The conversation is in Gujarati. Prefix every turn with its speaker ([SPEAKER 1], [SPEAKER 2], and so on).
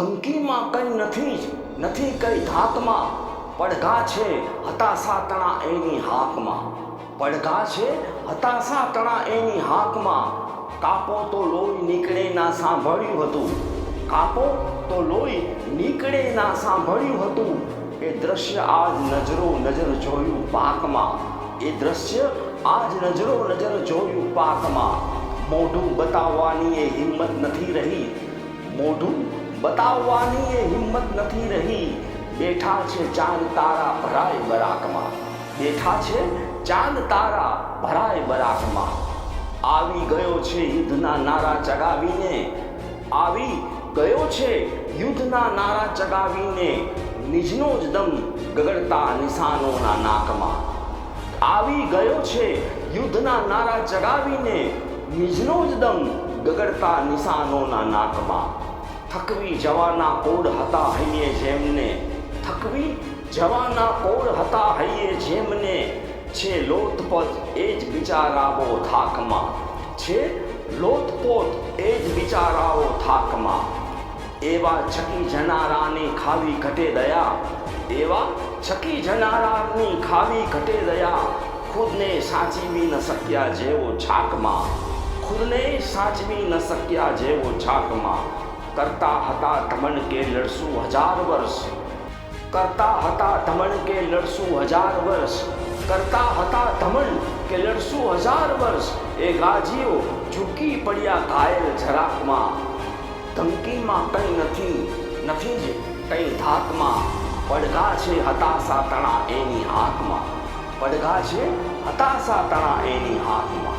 [SPEAKER 1] નથી નથી કઈ ધાતમાં પડઘા છે હતાશા તણા એની હાકમાં. પડઘા છે હતાશા તણા એની હાકમાં. કાપો તો લોહી નીકળે ના સાંભળ્યું હતું. કાપો તો લોહી નીકળે ના સાંભળ્યું હતું. એ દ્રશ્ય આજ નજરો નજર જોયું પાકમાં. એ દ્રશ્ય આજ નજરો નજર જોયું પાકમાં. મોઢું બતાવવાની એ હિંમત નથી રહી. મોઢું બતાવવાની એ હિંમત નથી રહી. બેઠા છે ચાંદ તારા ભરાય બરાકમાં. બેઠા છે ચાંદ તારા ભરાય બરાકમાં. આવી ગયો છે યુદ્ધના નારા ચગાવીને. આવી ગયો છે યુદ્ધના નારા ચગાવીને. નિજનો જ દમ ગગડતા નિશાનોના નાકમાં. આવી ગયો છે યુદ્ધના નારા ચગાવીને. નિજનો જ દમ ગગડતા નિશાનોના નાકમાં. થકવી જવાના કોડ હતા હૈયે જેમને, થકવી જવાના કોડ હતા હૈયે જેમને, છે લોથપત એ જ બિચારાઓ થાકમાં, છે લોથપોત એ જ બિચારાઓ થાકમાં. એવા છકી જનારાની ખાવી ઘટે દયા, એવા છકી જનારાની ખાવી ઘટે દયા, ખુદને સાચવી ન શક્યા જેવો છાકમાં, ખુદને સાચવી ન શક્યા જેવો છાકમાં. કરતા હતા ધમન કે લડશું હજાર વર્ષ કરતા હતા ધમન કે લડશું હજાર વર્ષ કરતા હતા ધમન કે લડશું હજાર વર્ષ એ ગાજીઓ ઝૂકી પડ્યા ઘાયલ જરાકમાં ધમકીમાં કંઈ નથી નથી જ કંઈ ધાકમાં પડઘા છે હતાશા તણા એની હાથમાં પડઘા છે હતાશા તણા એની હાથમાં